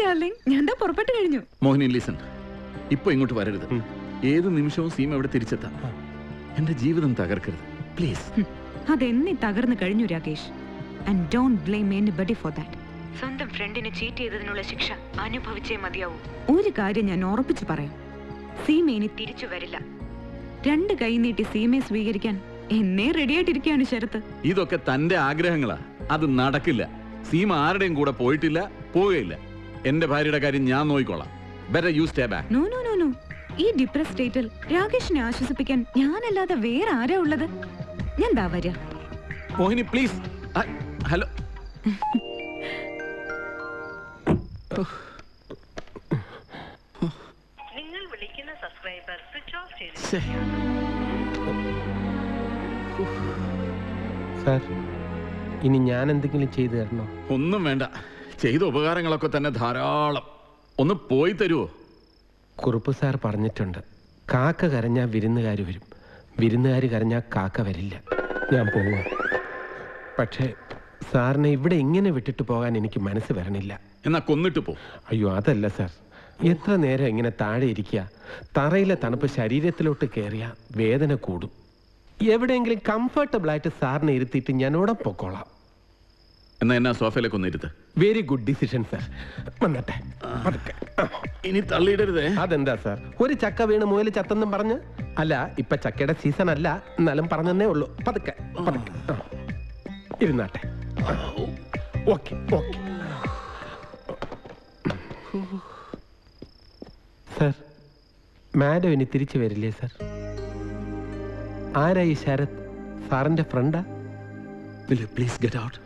Darling ഞാൻ പുറപ്പെട്ടു കഴിഞ്ഞു? മോഹിനി ലിസൺ ഇപ്പൊ ഇങ്ങോട്ട് വരരുത്. ഏത് നിമിഷവും സീമ ഇവിടെ തിരിച്ചെത്താം. എന്റെ ജീവിതം തകർക്കരുത്. പ്ലീസ് അതെന്നി തകർന്നു കഴിഞ്ഞു Rakesh? And don't blame anybody for that സ്വന്തം ഫ്രണ്ടിനെ ചീറ്റ് ചെയ്തതിനുള്ള ശിക്ഷ അനുഭവിച്ചേ മതിയാവൂ. ഒരു കാര്യം ഞാൻ ഉറപ്പിച്ചു പറയാം. സീമ ഇനി തിരിച്ചു വരില്ല. രണ്ട് കൈ നീട്ടി സീമയെ സ്വീകരിക്കാൻ എന്നേ റെഡിയായിട്ടിരിക്കുകയാണ് ശരത്ത്. ഇതൊക്കെ തന്റെ ആഗ്രഹങ്ങളാ. അത് നടക്കില്ല. സീമ ആരുടെയും കൂടെ പോയിട്ടില്ല പോവുകയില്ല എന്റെ ഭാര്യയുടെ കാര്യം ഞാൻ നോക്കിക്കോളാം. Better you stay back no no no no ഈ ഡിപ്രസ് സ്റ്റേറ്റിൽ രാകേഷിനെ ആശ്വസിപ്പിക്കാൻ ഞാനല്ലാതെ വേറെ ആരാ ഉള്ളത്? ഞാൻ ദാ മോഹിനി പ്ലീസ് ഹലോ. നിങ്ങൾ വിളിക്കുന്ന സബ്സ്ക്രൈബർ സ്വിച്ച് ഓഫ് ചെയ്തു സാർ ഇനി ഞാൻ എന്തെങ്കിലും ചെയ്തു തരണോ? ഒന്നും വേണ്ട. ചെയ്ത ഉപകാരങ്ങളൊക്കെ തന്നെ ധാരാളം. ഒന്ന് പോയി തരുവോ? കുറുപ്പ് സാർ പറഞ്ഞിട്ടുണ്ട്. കാക്ക കരഞ്ഞാൽ വിരുന്നുകാർ വരും. വിരുന്നുകാർ കരഞ്ഞാൽ കാക്ക വരില്ല. ഞാൻ പോവാ. പക്ഷേ സാറിനെ ഇവിടെ ഇങ്ങനെ വിട്ടിട്ട് പോകാൻ എനിക്ക് മനസ്സ് വരണില്ല. എന്നാ കൊന്നിട്ട് പോ. അയ്യോ അതല്ല സാർ. എത്ര നേരം ഇങ്ങനെ താഴെ ഇരിക്കുക? തറയിലെ തണുപ്പ് ശരീരത്തിലോട്ട് കയറിയ വേദന കൂടും. എവിടെയെങ്കിലും കംഫർട്ടബിൾ ആയിട്ട് സാറിനെ ഇരുത്തിയിട്ട് ഞാൻ ഉടൻ പൊക്കോളാം. എന്നാ എന്നാ സോഫയിലേക്ക് ഒന്നിരുത്ത് വെരി ഗുഡ് ഡിസിഷൻ സാർ വന്നട്ടെ. ഇനി തള്ളിയിടരുതേ. അതെന്താ സാർ ഒരു ചക്ക വീണ് മുയൽ ചത്തെന്നും പറഞ്ഞ്? അല്ല ഇപ്പൊ ചക്കയുടെ സീസൺ അല്ല എന്നാലും പറഞ്ഞതേ ഉള്ളൂ. പതുക്കെ പതുക്കെ. ഇരുന്നാട്ടെ. Okay okay. സാർ മാഡം ഇനി തിരിച്ചു വരില്ലേ സാർ ആരായി ഈ ശരത്? സാറിന്റെ ഫ്രണ്ടാ പ്ലീസ് ഗെറ്റ് ഔട്ട്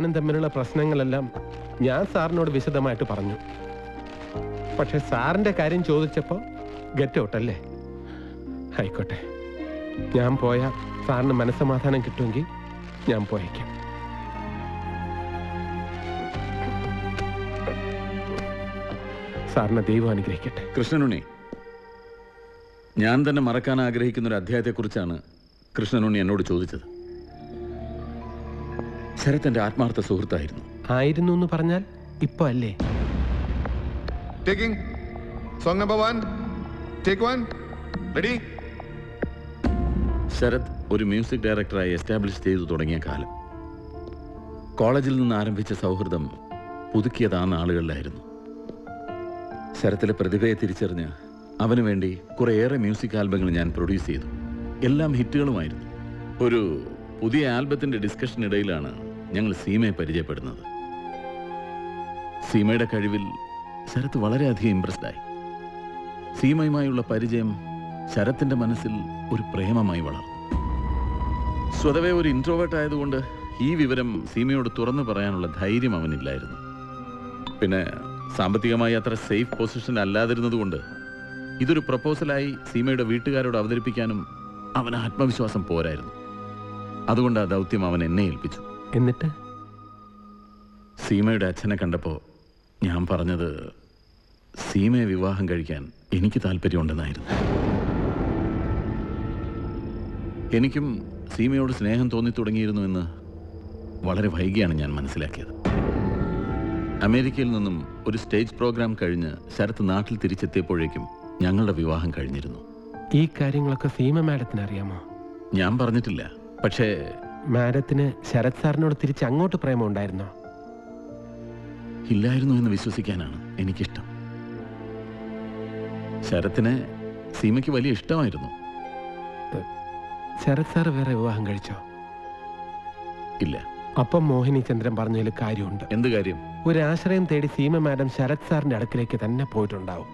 ഞാനും തമ്മിലുള്ള പ്രശ്നങ്ങളെല്ലാം ഞാൻ സാറിനോട് വിശദമായിട്ട് പറഞ്ഞു. പക്ഷെ സാറിന്റെ കാര്യം ചോദിച്ചപ്പോൾ ഗെറ്റ് ഔട്ട് അല്ലേ? ആയിക്കോട്ടെ. ഞാൻ പോയാൽ സാറിന് മനസ്സമാധാനം കിട്ടുമെങ്കിൽ ഞാൻ പോയേക്കാം. സാറിനെ ദൈവം അനുഗ്രഹിക്കട്ടെ. കൃഷ്ണനുണ്ണി ഞാൻ തന്നെ മറക്കാൻ ആഗ്രഹിക്കുന്ന ഒരു അധ്യായത്തെക്കുറിച്ചാണ് കൃഷ്ണനുണ്ണി എന്നോട് ചോദിച്ചത്. ശരത് എന്റെ ആത്മാർത്ഥ സുഹൃത്തായിരുന്നു. ആയിരുന്നു എന്ന് പറഞ്ഞാൽ ഇപ്പൊ അല്ലേ? Taking. Song number one. Take one. Ready? Sarath ഒരു മ്യൂസിക് ഡയറക്ടറായി എസ്റ്റാബ്ലിഷ് ചെയ്തു തുടങ്ങിയ കാലം. കോളേജിൽ നിന്ന് ആരംഭിച്ച സൗഹൃദം പുതുക്കിയത് ആളുകളിലായിരുന്നു. നാളുകളിലായിരുന്നു ശരത്തിലെ പ്രതിഭയെ തിരിച്ചറിഞ്ഞ് അവന് വേണ്ടി കുറേയേറെ മ്യൂസിക് ആൽബങ്ങൾ ഞാൻ പ്രൊഡ്യൂസ് ചെയ്തു. എല്ലാം ഹിറ്റുകളുമായിരുന്നു. ഒരു പുതിയ ആൽബത്തിന്റെ ഡിസ്കഷനിടയിലാണ് ഞങ്ങൾ സീമയെ പരിചയപ്പെടുന്നത്. സീമയുടെ കഴിവിൽ ശരത്ത് വളരെയധികം ഇംപ്രസ്ഡ് ആയി. സീമയുമായുള്ള പരിചയം ശരത്തിന്റെ മനസ്സിൽ ഒരു പ്രേമമായി വളർന്നു. സ്വതവേ ഒരു ഇൻട്രോവേർട്ട് ആയതുകൊണ്ട് ഈ വിവരം സീമയോട് തുറന്നു പറയാനുള്ള ധൈര്യം അവനില്ലായിരുന്നു. പിന്നെ സാമ്പത്തികമായി അത്ര സേഫ് പൊസിഷൻ അല്ലാതിരുന്നതുകൊണ്ട് ഇതൊരു പ്രപ്പോസലായി സീമയുടെ വീട്ടുകാരോട് അവതരിപ്പിക്കാനും അവന് ആത്മവിശ്വാസം പോരായിരുന്നു. അതുകൊണ്ട് ആ ദൗത്യം അവൻ എന്നെ ഏൽപ്പിച്ചു. എന്നിട്ട്? സീമയുടെ അച്ഛനെ കണ്ടപ്പോൾ ഞാൻ പറഞ്ഞത് സീമയെ വിവാഹം കഴിക്കാൻ എനിക്ക് താല്പര്യമുണ്ടെന്നായിരുന്നു. എനിക്കും സീമയോട് സ്നേഹം തോന്നി തുടങ്ങിയിരുന്നു എന്ന് വളരെ വൈകിയാണ് ഞാൻ മനസ്സിലാക്കിയത്. അമേരിക്കയിൽ നിന്നും ഒരു സ്റ്റേജ് പ്രോഗ്രാം കഴിഞ്ഞ് ശരത്ത് നാട്ടിൽ തിരിച്ചെത്തിയപ്പോഴേക്കും ഞങ്ങളുടെ വിവാഹം കഴിഞ്ഞിരുന്നു. ഈ കാര്യങ്ങളൊക്കെ സീമ മാഡത്തിന് അറിയാമോ? ഞാൻ പറഞ്ഞിട്ടില്ല. പക്ഷേ മാഡത്തിന് ശരത് സാറിനോട് തിരിച്ച് അങ്ങോട്ട് പ്രേമം ഉണ്ടായിരുന്നോ? ഇല്ലായിരുന്നു എന്ന് വിശ്വസിക്കാനാണ് എനിക്കിഷ്ടം. ശരത്തിന് സീമയ്ക്ക് വലിയ ഇഷ്ടമായിരുന്നു. ശരത് സാർ വേറെ വിവാഹം കഴിച്ചോ? ഇല്ല. അപ്പം മോഹിനി ചന്ദ്രൻ പറഞ്ഞതിൽ കാര്യമുണ്ട്. എന്ത് കാര്യം? ഒരു ആശ്രയം തേടി സീമ മാഡം ശരത് സാറിന്റെ അടുക്കിലേക്ക് തന്നെ പോയിട്ടുണ്ടാവും.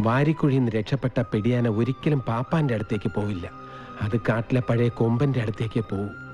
വാരിക്കുഴിയിൽ നിന്ന് രക്ഷപ്പെട്ട പെടിയാന ഒരിക്കലും പാപ്പാന്റെ അടുത്തേക്ക് പോവില്ല. അത് കാട്ടിലെ പഴയ കൊമ്പന്റെ അടുത്തേക്ക് പോവും.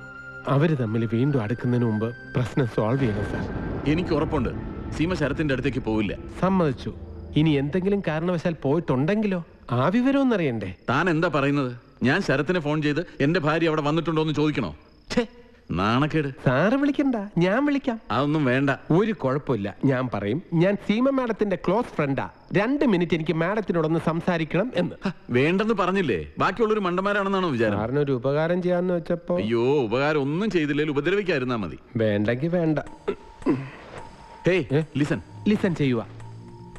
അവർ തമ്മിൽ വീണ്ടും അടുക്കുന്നതിന് മുമ്പ് പ്രശ്നം സോൾവ് ചെയ്യണം സാർ. എനിക്ക് ഉറപ്പുണ്ട്. സീമ ശരത്തിന്റെ അടുത്തേക്ക് പോവില്ല. സമ്മതിച്ചു. ഇനി എന്തെങ്കിലും കാരണവശാൽ പോയിട്ടുണ്ടെങ്കിലോ? ആ വിവരം ഒന്നറിയണ്ടേ താൻ എന്താ പറയുന്നത്? ഞാൻ ശരത്തിനെ ഫോൺ ചെയ്ത് എന്റെ ഭാര്യ അവിടെ വന്നിട്ടുണ്ടോ എന്ന് ചോദിക്കണോ? ഛേ നാണക്കേട്. സാറ് വിളിക്കണ്ട ഞാൻ വിളിക്കാം. അതൊന്നും വേണ്ട. ഒരു കുഴപ്പമില്ല ഞാൻ പറയും. ഞാൻ സീമ മാഡത്തിന്റെ ക്ലോസ് ഫ്രണ്ടാ. രണ്ട് മിനിറ്റ് എനിക്ക് മാഡത്തിനോടൊന്ന് സംസാരിക്കണം എന്ന്. വേണ്ടെന്ന് പറഞ്ഞില്ലേ? ബാക്കിയുള്ളൊരു മണ്ടന്മാരാണെന്നാണോ വിചാരം? സാറിന് ഒരു ഉപകാരം ചെയ്യാന്ന് വെച്ചപ്പോ അയ്യോ ഉപകാരം ഒന്നും ചെയ്തില്ലേ ഉപദ്രവിക്കായിരുന്നാ മതി. വേണ്ടെങ്കി വേണ്ട. ഹേയ്? ലിസൺ. ലിസൺ ചെയ്യുക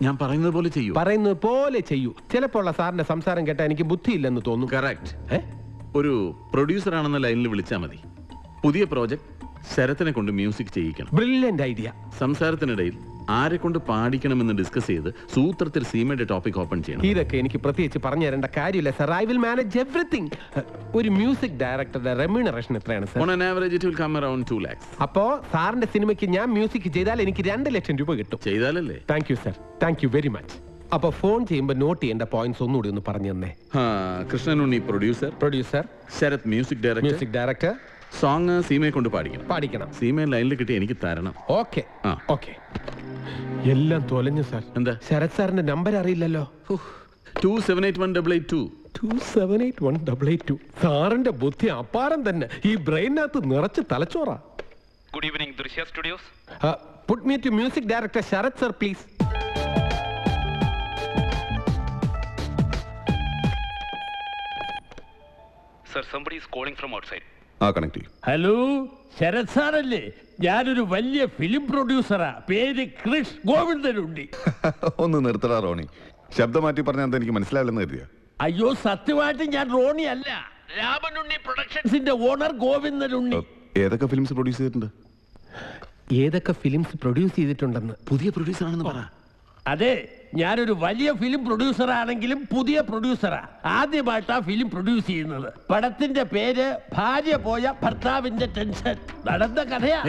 ഞാൻ പറയുന്നത് പോലെ ചെയ്യൂ. പറയുന്നത് പോലെ ചെയ്യൂ. ചിലപ്പോൾ ഉള്ള സാറിന്റെ സംസാരം കേട്ടാ എനിക്ക് ബുദ്ധിയില്ലെന്ന് തോന്നും. കറക്റ്റ് ഒരു പ്രൊഡ്യൂസർ ആണെന്ന ലൈനിൽ വിളിച്ചാൽ മതി. പുതിയ പ്രോജക്ട് ശരത്തിനെ കൊണ്ട് മ്യൂസിക് ചെയ്യിക്കണം. ബ്രില്യന്റ് ഐഡിയ സംസാരത്തിനിടയിൽ ആരെ കൊണ്ട് പാടിക്കണമെന്ന് ഡിസ്കസ് ചെയ്ത് സൂത്രത്തിൽ സീമയുടെ ടോപ്പിക് ഓപ്പൺ ചെയ്യണം. ഇതൊക്കെ എനിക്ക് പ്രത്യേകിച്ച് പറഞ്ഞു തരേണ്ട കാര്യമില്ല sir I will manage everything ഒരു മ്യൂസിക് ഡയറക്ടറുടെ റെമ്യൂണറേഷൻ എത്രയാണ് sir on an average it will come around two lakhs അപ്പോ സാറിന്റെ സിനിമയ്ക്ക് ഞാൻ മ്യൂസിക് ചെയ്താൽ എനിക്ക് രണ്ട് ലക്ഷം രൂപ കിട്ടും. ചെയ്താലല്ലേ? Thank you sir thank you very much അപ്പൊ ഫോൺ ചെയ്യുമ്പോൾ നോട്ട് ചെയ്യേണ്ട പോയിന്റ്സ് ഒന്നുകൂടി ഒന്ന് പറഞ്ഞു തന്നെ. Unni producer producer Sarath music director music director song സീമയെ കൊണ്ട് പാടിക്കണം. പാടിക്കണം. സീമയെ ലൈനിൽ കിട്ടി എനിക്ക് തരണം. ഓക്കെ. ആ. ഓക്കെ. എല്ലാം തൊലഞ്ഞു സാർ. എന്താ? ശരത് സാറിന്റെ നമ്പർ അറിയില്ലല്ലോ. Two seven eight one double eight two two seven eight one double eight two സാറിന്റെ ബുദ്ധി അപാരം തന്നെ. ഈ ബ്രെയിനകത്ത് നിറച്ച് തലച്ചോറാ. Good evening Drishya studios. Put me to music director Sarath sir please sir somebody is calling from outside ആ connect ചെയ്യും. Hello Sarath സാറല്ലേ? ഞാനൊരു വലിയ ഫിലിം പ്രൊഡ്യൂസറാ പേര് കൃഷ് ഗോവിന്ദനുണ്ടി. ഒന്ന് നിർത്തടാ റോണി. ശബ്ദം മാറ്റി പറഞ്ഞാൽ എനിക്ക് മനസ്സിലാവില്ലെന്ന് കരുതിയ. അയ്യോ സത്യമായിട്ട് ഞാൻ റോണി അല്ല. രാമനുണ്ണി പ്രൊഡക്ഷൻസിന്റെ ഓണർ ഗോവിന്ദനുണ്ണി. ഏതൊക്കെ ഫിലിംസ് പ്രൊഡ്യൂസ് ചെയ്തിട്ടുണ്ട്? ഏതൊക്കെ ഫിലിംസ് പ്രൊഡ്യൂസ് ചെയ്തിട്ടുണ്ടെന്ന്? പുതിയ പ്രൊഡ്യൂസർ ആണെന്ന് പറ. അതെ ഞാനൊരു വലിയ ഫിലിം പ്രൊഡ്യൂസർ ആണെങ്കിലും പുതിയ പ്രൊഡ്യൂസറാ ആദ്യമായിട്ടാ ഫിലിം പ്രൊഡ്യൂസ് ചെയ്യുന്നത്. പടത്തിന്റെ പേര് ഭാര്യ പോയ ഭർത്താവിന്റെ ടെൻഷൻ. നടന്ന കഥയാ.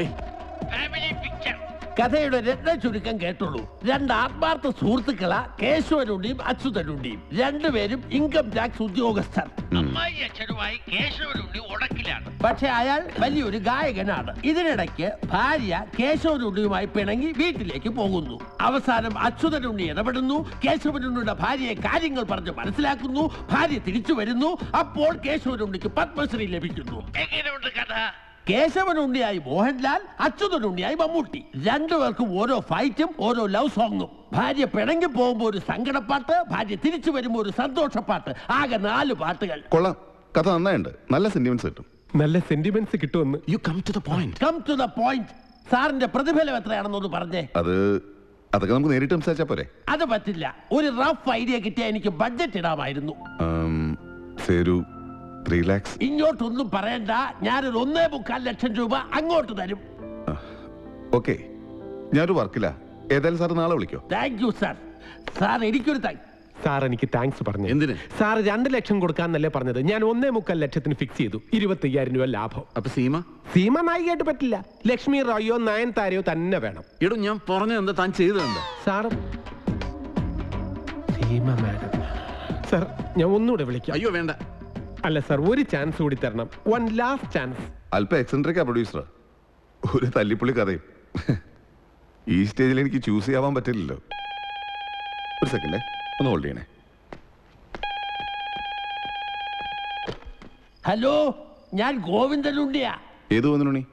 ഫാമിലി പിക്ചർ കഥയുടെ രത്ന ചുരുക്കം കേട്ടുള്ളൂ. രണ്ട് ആത്മാർത്ഥ സുഹൃത്തുക്കളാ കേശവനുണ്ടിയും അച്യുതനുണ്ടിയും രണ്ടുപേരും ഇൻകം ടാക്സ് ഉദ്യോഗസ്ഥർ. അമ്മായി അച്ഛനുമായി കേശവനുണ്ടി ഉടക്കിലാണ്. പക്ഷെ അയാൾ വലിയൊരു ഗായകനാണ്. ഇതിനിടയ്ക്ക് ഭാര്യ കേശവനുണ്ടിയുമായി പിണങ്ങി വീട്ടിലേക്ക് പോകുന്നു. അവസാനം അച്യുതനുണ്ണി ഇടപെടുന്നു. കേശവനുണ്ണിയുടെ ഭാര്യയെ കാര്യങ്ങൾ പറഞ്ഞ് മനസ്സിലാക്കുന്നു. ഭാര്യ തിരിച്ചു വരുന്നു. അപ്പോൾ കേശവനുണ്ണിക്ക് പത്മശ്രീ ലഭിക്കുന്നു. എങ്ങനെയുണ്ട് കഥ? കേശവനുണ്ണിയായി മോഹൻലാൽ അച്യുതനുണ്ണിയായി മമ്മൂട്ടി. രണ്ടുപേർക്കും ഓരോ ഫൈറ്റും ഓരോ ലവ് സോങ്ങും. ഭാര്യ പിണങ്ങി പോകുമ്പോ ഒരു സങ്കടപ്പാട്ട് ഭാര്യ തിരിച്ചു വരുമ്പോ ഒരു സന്തോഷപ്പാട്ട്. ആകെ നാല് പാട്ടുകൾ. കൊള്ളാം. കഥ നന്നായിട്ട് നല്ല സെന്റിമെന്റ്സ് കിട്ടും. നല്ല സെന്റിമെന്റ്സ് കിട്ടുമെന്ന്. You come to the point come to the point സാറിന്റെ പ്രതിഫലം എത്രയാണെന്നൊന്ന് പറഞ്ഞേ. അത് അതൊക്കെ നമുക്ക് നേരിട്ട് സംസാരിച്ചാ പോരെ? അത് പറ്റില്ല. ഒരു റഫ് ഐഡിയ കിട്ടിയാൽ എനിക്ക് ബഡ്ജറ്റ് ഇടാമായിരുന്നു. ത്രീ ലാക്സ് ഇങ്ങോട്ടൊന്നും പറയണ്ട. ഞാനൊരു ഒന്നേ മുക്കാൽ ലക്ഷം രൂപ അങ്ങോട്ട് തരും. ഓക്കെ. ഞാനൊരു വർക്കില്ല ഏതായാലും സാർ നാളെ വിളിക്കോ? താങ്ക് യു സാർ സാർ എനിക്കൊരു താങ്ക് സാർ എനിക്ക് താങ്ക്സ് പറഞ്ഞു. എന്തിന്? സാർ രണ്ട് ലക്ഷം കൊടുക്കാന്നല്ലേ പറഞ്ഞത്. ഞാൻ ഒന്നേ മുക്കാൽ ലക്ഷത്തിന് ഫിക്സ് ചെയ്തു. ഇരുപത്തി അയ്യായിരം രൂപ ലാഭം. അപ്പൊ സീമ? സീമ നായികയായിട്ട് പറ്റില്ല. ലക്ഷ്മി റോയോ നയൻ താരയോ തന്നെ വേണം. എടോ ഞാൻ പറഞ്ഞത് എന്താ? താൻ ചെയ്തതെന്താ സാർ സീമ മാഡം. സാർ ഞാൻ ഒന്നുകൂടെ വിളിക്കാം. അയ്യോ വേണ്ട. അല്ല സർ ഒരു ചാൻസ് കൂടി തരണം. വൺ ലാസ്റ്റ് ചാൻസ് അല്പം എക്സെൻട്രിക്കാ പ്രൊഡ്യൂസർ ഒരു തല്ലിപ്പുള്ളി കഥയും. ഈ സ്റ്റേജിൽ എനിക്ക് ചൂസ് ചെയ്യാൻ പറ്റില്ലല്ലോ. ഒരു സെക്കൻഡേ ഒന്ന് ഹോൾഡ് ചെയ്യണേ. ഹലോ ഞാൻ ഗോവിന്ദനുണ്ടിയാ ഏത് വന്നുണി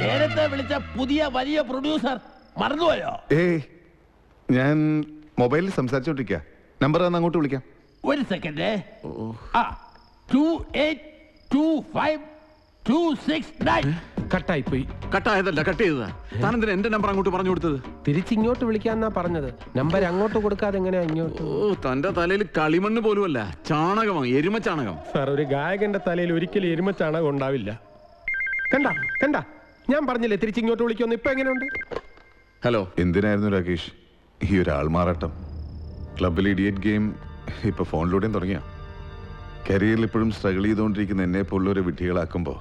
നേരത്തെ വിളിച്ച പുതിയ വലിയ പ്രൊഡ്യൂസർ മറന്നുപോയോ? ഏ ഞാൻ മൊബൈലിൽ സംസാരിച്ചോണ്ടിരിക്കുക നമ്പർ തന്ന് അങ്ങോട്ട് വിളിക്കാം. ഒരു സെക്കൻഡ് ആ നയൻ കട്ടായിപ്പോയി. കട്ടായതല്ല കട്ട് ചെയ്തതാ. താൻ എന്റെ നമ്പർ അങ്ങോട്ട് പറഞ്ഞു കൊടുത്തത്? തിരിച്ചിങ്ങോട്ട് വിളിക്കാന്നാ പറഞ്ഞത്. നമ്പർ അങ്ങോട്ട് കൊടുക്കാതെ എങ്ങനെയാ ഇങ്ങോട്ട്? ഓ തന്റെ തലയിൽ കളിമണ്ണ് പോലുമല്ല. ചാണകമാണ് എരുമ ചാണകം സാർ ഒരു ഗായകന്റെ തലയിൽ ഒരിക്കലും എരുമച്ചാണകം ഉണ്ടാവില്ല. കണ്ട കണ്ട. ഞാൻ പറഞ്ഞില്ലേ തിരിച്ചിങ്ങോട്ട് വിളിക്കുമെന്ന്. ഇപ്പൊ എങ്ങനെയുണ്ട്? ഹലോ. എന്തിനായിരുന്നു രാകേഷ്? ഈ ഒരു ആൾമാറാട്ടം ക്ലബിൽ ഇഡിയറ്റ് ഗെയിം ഇപ്പൊ ഫോണിലൂടെയും തുടങ്ങിയ? കരിയറിൽ ഇപ്പോഴും സ്ട്രഗിൾ ചെയ്തുകൊണ്ടിരിക്കുന്ന എന്നെ പോലുള്ളവരെ വിഡ്ഢികളാക്കുമ്പോൾ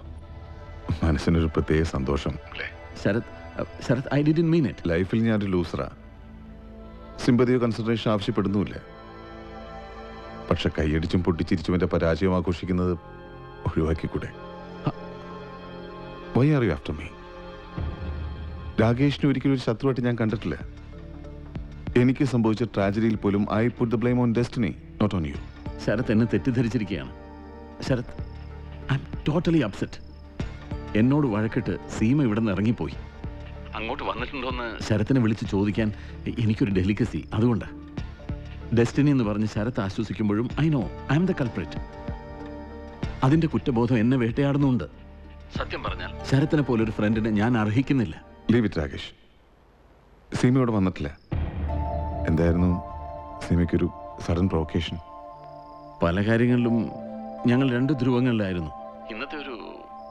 മനസ്സിനൊരു പ്രത്യേക സന്തോഷം Sarath I did mean it ലൈഫിൽ ഞാനൊരു ലൂസറാ സിമ്പതിയോ കൺസിഡറേഷൻ ആവശ്യപ്പെടുന്നുമില്ല. പക്ഷെ കൈയടിച്ചും പൊട്ടിച്ചിരിച്ചും എന്റെ പരാജയം ആഘോഷിക്കുന്നത് ഒഴിവാക്കിക്കൂടെ? Why are you after me രാകേഷിനെ ഒരിക്കലും ഒരു ശത്രുവായിട്ട് ഞാൻ കണ്ടിട്ടില്ല. എനിക്ക് സംഭവിച്ച ട്രാജഡിയിൽ പോലും I put the blame on destiny not on you Sarath എന്നെ തെറ്റിദ്ധരിച്ചിരിക്കുകയാണ്. Sarath I am totally upset എന്നോട് വഴക്കിട്ട് സീമ ഇവിടെ നിന്ന് ഇറങ്ങിപ്പോയി. അങ്ങോട്ട് വന്നിട്ടുണ്ടോന്ന്? ശരത്തിനെ വിളിച്ച് ചോദിക്കാൻ എനിക്കൊരു ഡെലിക്കസി അതുകൊണ്ട്. ഡെസ്റ്റിനി എന്ന് പറഞ്ഞ് Sarath ആശ്വസിക്കുമ്പോഴും I know I am the culprit അതിന്റെ കുറ്റബോധം എന്നെ വേട്ടയാടുന്നുണ്ട്. സത്യം പറഞ്ഞാൽ. ശരത്തിനെ പോലൊരു ഫ്രണ്ടിനെ ഞാൻ അർഹിക്കുന്നില്ല. ലീവ് ഇറ്റ് രാകേഷ് സീമയോട് വന്നിട്ടില്ല. എന്തായിരുന്നു? സീമയ്ക്കൊരു സഡൻ പ്രൊവക്കേഷൻ പല കാര്യങ്ങളിലും ഞങ്ങൾ രണ്ട് ധ്രുവങ്ങളിലായിരുന്നു. ഇന്നത്തെ ഒരു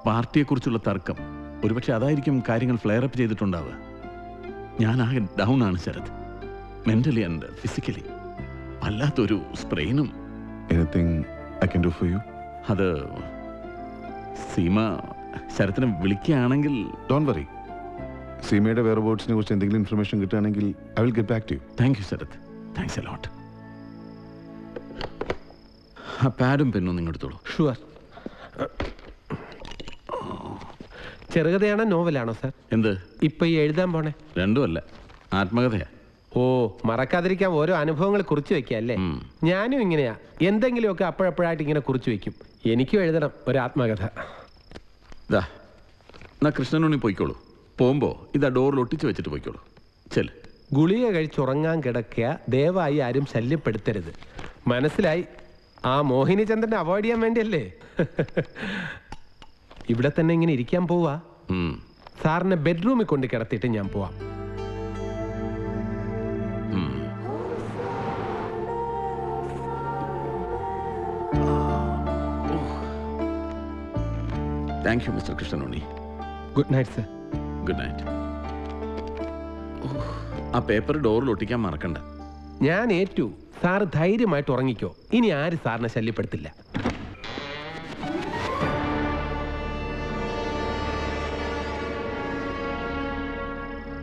പാർട്ടിയെക്കുറിച്ചുള്ള തർക്കം. ഒരുപക്ഷെ അതായിരിക്കും കാര്യങ്ങൾ ഫ്ലെയർ അപ്പ് ചെയ്തിട്ടുണ്ടാവുക. ഞാൻ ആകെ ഡൗൺ ആണ് ശരത്. മെന്റലി ആൻഡ് ഫിസിക്കലി വല്ലാത്തൊരു സ്പ്രെയിനും. Anything I can do for you അത് സീമ ശരത്തിനെ വിളിക്കുകയാണെങ്കിൽ ഡോണ്ട് വറി സീമയുടെ വേറെ ബോർഡ്സിനെ കുറിച്ച് എന്തെങ്കിലും ഇൻഫർമേഷൻ കിട്ടുകയാണെങ്കിൽ I will get back to you thank you Sarath. Thanks a lot ആ പാഡും പെണ്ണും നിങ്ങെടുത്തോളൂ ഷുവർ ചെറുകഥയാണോ നോവലാണോ സാർ എന്ത്? ഇപ്പൊ ഈ എഴുതാൻ പോണേ. രണ്ടുമല്ല ആത്മകഥയാ. ഓ മറക്കാതിരിക്കാൻ ഓരോ അനുഭവങ്ങൾ കുറിച്ച് വെക്കുക അല്ലേ. ഞാനും ഇങ്ങനെയാ. എന്തെങ്കിലുമൊക്കെ അപ്പോഴപ്പോഴായിട്ട് ഇങ്ങനെ കുറിച്ച് വെക്കും. എനിക്കും എഴുതണം ഒരു ആത്മകഥ. ദാ എന്നാ കൃഷ്ണനുണ്ണി പോയിക്കോളൂ. പോകുമ്പോ ഇതാ ഡോറിൽ ഒട്ടിച്ച് വെച്ചിട്ട് പോയിക്കോളൂ. ചെൽ ഗുളിക കഴിച്ചുറങ്ങാൻ കിടക്കുക ദയവായി ആരും ശല്യപ്പെടുത്തരുത്. മനസ്സിലായി? ആ മോഹിനി ചന്ദ്രനെ അവോയ്ഡ് ചെയ്യാൻ വേണ്ടിയല്ലേ? ഇവിടെ തന്നെ ഇങ്ങനെ ഇരിക്കാൻ പോവാ. സാറിനെ ബെഡ്റൂമിൽ കൊണ്ട് കിടത്തിയിട്ട് ഞാൻ പോവാം. Thank you mister Krishnanunni good night sir good night ആ പേപ്പർ ഡോറിൽ ഒട്ടിക്കാൻ മറക്കണ്ട. ഞാൻ ഏറ്റു. സാർ ധൈര്യമായിട്ട് ഉറങ്ങിക്കോ. ഇനി ആര് സാറിനെ ശല്യപ്പെടുത്തില്ല.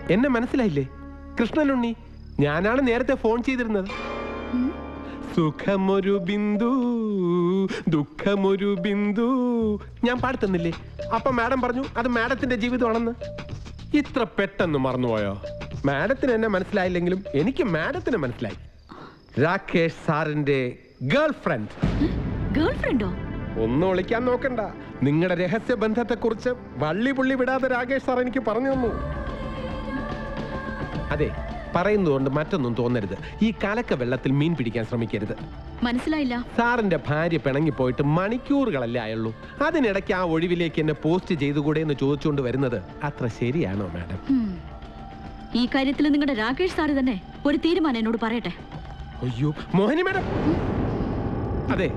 എന്നെ മനസ്സിലായില്ലേ? കൃഷ്ണനുണ്ണി ഞാനാണ് നേരത്തെ ഫോൺ ചെയ്തിരുന്നത്. സുഖമൊരു ബിന്ദു ദുഃഖമൊരു ബിന്ദു. ഞാൻ പാടുത്തുന്നില്ലേ? അപ്പൊ മാഡം പറഞ്ഞു അത് മാഡത്തിന്റെ ജീവിതമാണെന്ന്. ഇത്ര പെട്ടെന്ന് മറന്നുപോയോ? മാഡത്തിന് എന്നെ മനസ്സിലായില്ലെങ്കിലും എനിക്ക് മാഡത്തിന് മനസ്സിലായി. രാകേഷ് സാറിന്റെ ഗേൾ ഫ്രണ്ട് ഗേൾ ഫ്രണ്ടോ ഒന്നും ഒളിക്കാൻ നോക്കണ്ട. നിങ്ങളുടെ രഹസ്യ ബന്ധത്തെക്കുറിച്ച് വള്ളി പുള്ളി വിടാതെ രാകേഷ് സാർ എനിക്ക് പറഞ്ഞു തന്നു. അതെ പറയുന്നതുകൊണ്ട് മറ്റൊന്നും തോന്നരുത്. ഈ കലക്ക വെള്ളത്തിൽ മീൻ പിടിക്കാൻ ശ്രമിക്കരുത്. മനസ്സിലായില്ല. സാറിന്റെ ഭാര്യ പിണങ്ങിപ്പോയിട്ട് മണിക്കൂറുകളല്ലേ ആയുള്ളൂ. അതിനിടയ്ക്ക് ആ ഒഴിവിലേക്ക് എന്നെ പോസ്റ്റ് ചെയ്തുകൂടെ എന്ന് ചോദിച്ചുകൊണ്ട് വരുന്നത് അത്ര ശരിയാണോ മാഡം. ഈ കാര്യത്തിൽ നിങ്ങളുടെ രാകേഷ് സാറ് തന്നെ ഒരു തീരുമാനം എന്നോട് പറയട്ടെ. അയ്യോ മോഹിനി മാഡം. അതെ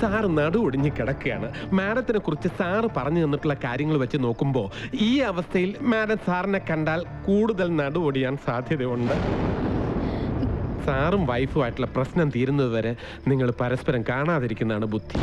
സാറ് നടുവൊടിഞ്ഞ് കിടക്കുകയാണ്. മാഡത്തിനെ കുറിച്ച് സാറ് പറഞ്ഞു തന്നിട്ടുള്ള കാര്യങ്ങൾ വെച്ച് നോക്കുമ്പോൾ ഈ അവസ്ഥയിൽ മാഡം സാറിനെ കണ്ടാൽ കൂടുതൽ നടുവൊടിയാൻ സാധ്യതയുണ്ട്. സാറും വൈഫുമായിട്ടുള്ള പ്രശ്നം തീരുന്നതുവരെ നിങ്ങൾ പരസ്പരം കാണാതിരിക്കുന്നതാണ് ബുദ്ധി.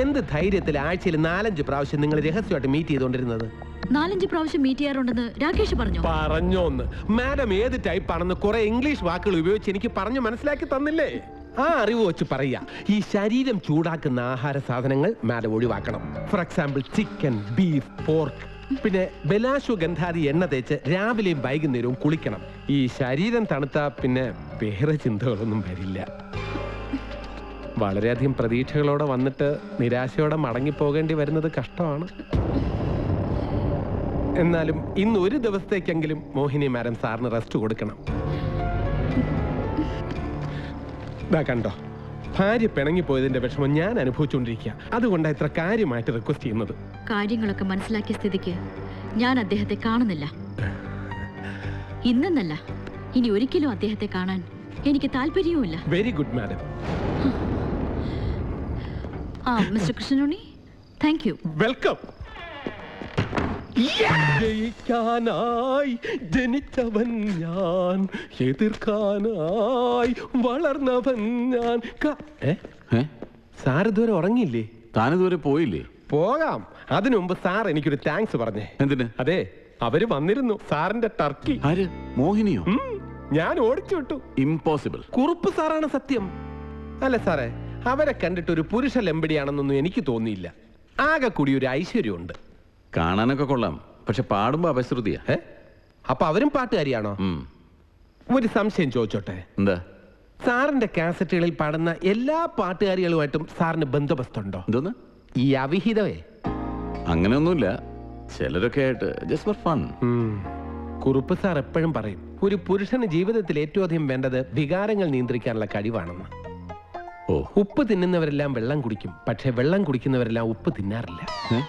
എന്ത് ധൈര്യത്തിൽ ആഴ്ചയിൽ നാലഞ്ച് പ്രാവശ്യം നിങ്ങൾ രഹസ്യമായിട്ട് മീറ്റ് ചെയ്തുകൊണ്ടിരുന്നത്? നാലഞ്ച് പ്രാവശ്യം മീറ്റ് ചെയ്യാറുണ്ടെന്ന് രാകേഷ് പറഞ്ഞു? പറഞ്ഞോന്ന്. മാഡം ഏത് ടൈപ്പ് ആണെന്ന് കുറെ ഇംഗ്ലീഷ് വാക്കുകൾ ഉപയോഗിച്ച് എനിക്ക് പറഞ്ഞു മനസ്സിലാക്കി തന്നില്ലേ? ആ അറിവ് വെച്ച് പറയാ ഈ ശരീരം ചൂടാക്കുന്ന ആഹാര സാധനങ്ങൾ മാഡം ഒഴിവാക്കണം. For example chicken beef pork പിന്നെ ബലാശു ഗന്ധാരി എണ്ണ തേച്ച് രാവിലെയും വൈകുന്നേരവും കുളിക്കണം. ഈ ശരീരം തണുത്ത പിന്നെ വേറെ ചിന്തകളൊന്നും വരില്ല. വളരെയധികം പ്രതീക്ഷകളോടെ വന്നിട്ട് നിരാശയോടെ മടങ്ങിപ്പോകേണ്ടി വരുന്നത് കഷ്ടമാണ്. എന്നാലും ഇന്ന് ഒരു ദിവസത്തേക്കെങ്കിലും മോഹിനി മാഡം സാറിന് റെസ്റ്റ് കൊടുക്കണം. ഇതാ കണ്ടോ? ഭാര്യ പിണങ്ങിപ്പോയതിന്റെ വിഷമം ഞാൻ അനുഭവിച്ചുകൊണ്ടിരിക്കുക അതുകൊണ്ടാണ് ഇത്ര കാര്യമായിട്ട് റിക്വസ്റ്റ് ചെയ്യുന്നത്. കാര്യങ്ങളൊക്കെ മനസ്സിലാക്കിയ സ്ഥിതിക്ക് ഞാൻ അദ്ദേഹത്തെ കാണുന്നില്ല. ഇന്നെന്നല്ല ഇനി ഒരിക്കലും അദ്ദേഹത്തെ കാണാൻ എനിക്ക് താല്പര്യവുമില്ല. വെരി ഗുഡ് മാഡം ആ mister Krishnanunni thank you welcome ജയിക്കാനായി ജനിച്ചവൻ ഞാൻ എതിർക്കാനായി വളർന്നവൻ ഞാൻ. സാർ ഇതുവരെ ഉറങ്ങിയില്ലേ? താനിതുവരെ പോയില്ലേ? പോകാം. അതിനു മുമ്പ് സാർ എനിക്കൊരു താങ്ക്സ് പറഞ്ഞേ. എന്തിന്? അതെ അവർ വന്നിരുന്നു സാറിന്റെ ടർക്കി. ആര്? മോഹിനിയോ? ഞാൻ ഓടിച്ചു വിട്ടു. ഇമ്പോസിബിൾ. കുറുപ്പ് സാറാണ് സത്യം. അല്ല സാറേ അവരെ കണ്ടിട്ട് ഒരു പുരുഷ ലംബടിയാണെന്നൊന്നും എനിക്ക് തോന്നിയില്ല. ആകെ കൂടി ഒരു ഐശ്വര്യമുണ്ട്. കാണാനൊക്കെ കൊള്ളാം. പക്ഷെ പാടുമ്പോ അപശ്രുതിയാ. ഏ അപ്പൊ അവരും പാട്ടുകാരിയാണോ? ഉം. ഒരു സംശയം ചോദിച്ചോട്ടെ? എന്താ? സാറിന്റെ കാസറ്റുകളിൽ പാടുന്ന എല്ലാ പാട്ടുകാരികളുമായിട്ടും സാറിന് ബന്ധവസ്തുണ്ടോ എന്തോന്ന്? ഈ അവിഹിതവേ. അങ്ങനെയൊന്നുമില്ല. ചിലരൊക്കെ ആയിട്ട് ജസ്റ്റ് ഫോർ ഫൺ ഉം. കുറുപ്പ് സാർ എപ്പോഴും പറയും ഒരു പുരുഷന് ജീവിതത്തിൽ ഏറ്റവും അധികം വേണ്ടത് വികാരങ്ങൾ നിയന്ത്രിക്കാനുള്ള കഴിവാണെന്ന്. ഓ. ഉപ്പ് തിന്നുന്നവരെല്ലാം വെള്ളം കുടിക്കും പക്ഷെ വെള്ളം കുടിക്കുന്നവരെല്ലാം ഉപ്പ് തിന്നാറില്ല. ഏ?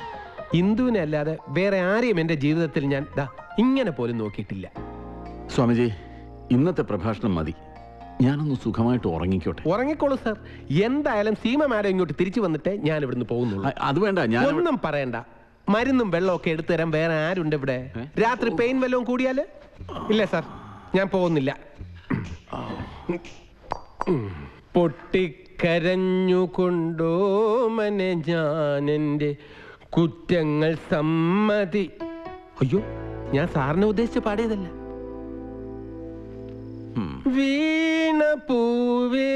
ഇന്ദുവിനെ അല്ലാതെ വേറെ ആരെയും എന്റെ ജീവിതത്തിൽ ഞാൻ ദാ ഇങ്ങനെ പോലും നോക്കിയിട്ടില്ല. സ്വാമിജി ഇന്നത്തെ പ്രഭാഷണം മതി. ഞാനൊന്ന് സുഖമായിട്ട് ഉറങ്ങിക്കോട്ടെ. ഉറങ്ങിക്കോളൂ സർ. എന്തായാലും സീമ മാഡം ഇങ്ങോട്ട് തിരിച്ചു വന്നിട്ട് ഞാൻ ഇവിടുന്ന് പോകുന്നുള്ളൂ അത് വേണ്ട ഞാൻ ഒന്നും പറയണ്ട. മരുന്നും വെള്ളമൊക്കെ എടുത്തു തരാൻ വേറെ ആരുണ്ട് ഇവിടെ? രാത്രി പെയിൻ വല്ലതും കൂടിയാൽ? ഇല്ല സാർ ഞാൻ പോകുന്നില്ല. പൊട്ടിക്കരഞ്ഞുകൊണ്ടോ മനെ ഞാനെന്റെ കുറ്റങ്ങൾ സമ്മതി. അയ്യോ ഞാൻ സാറിനെ ഉദ്ദേശിച്ച് പാടിയതല്ല. വീണ പൂവേ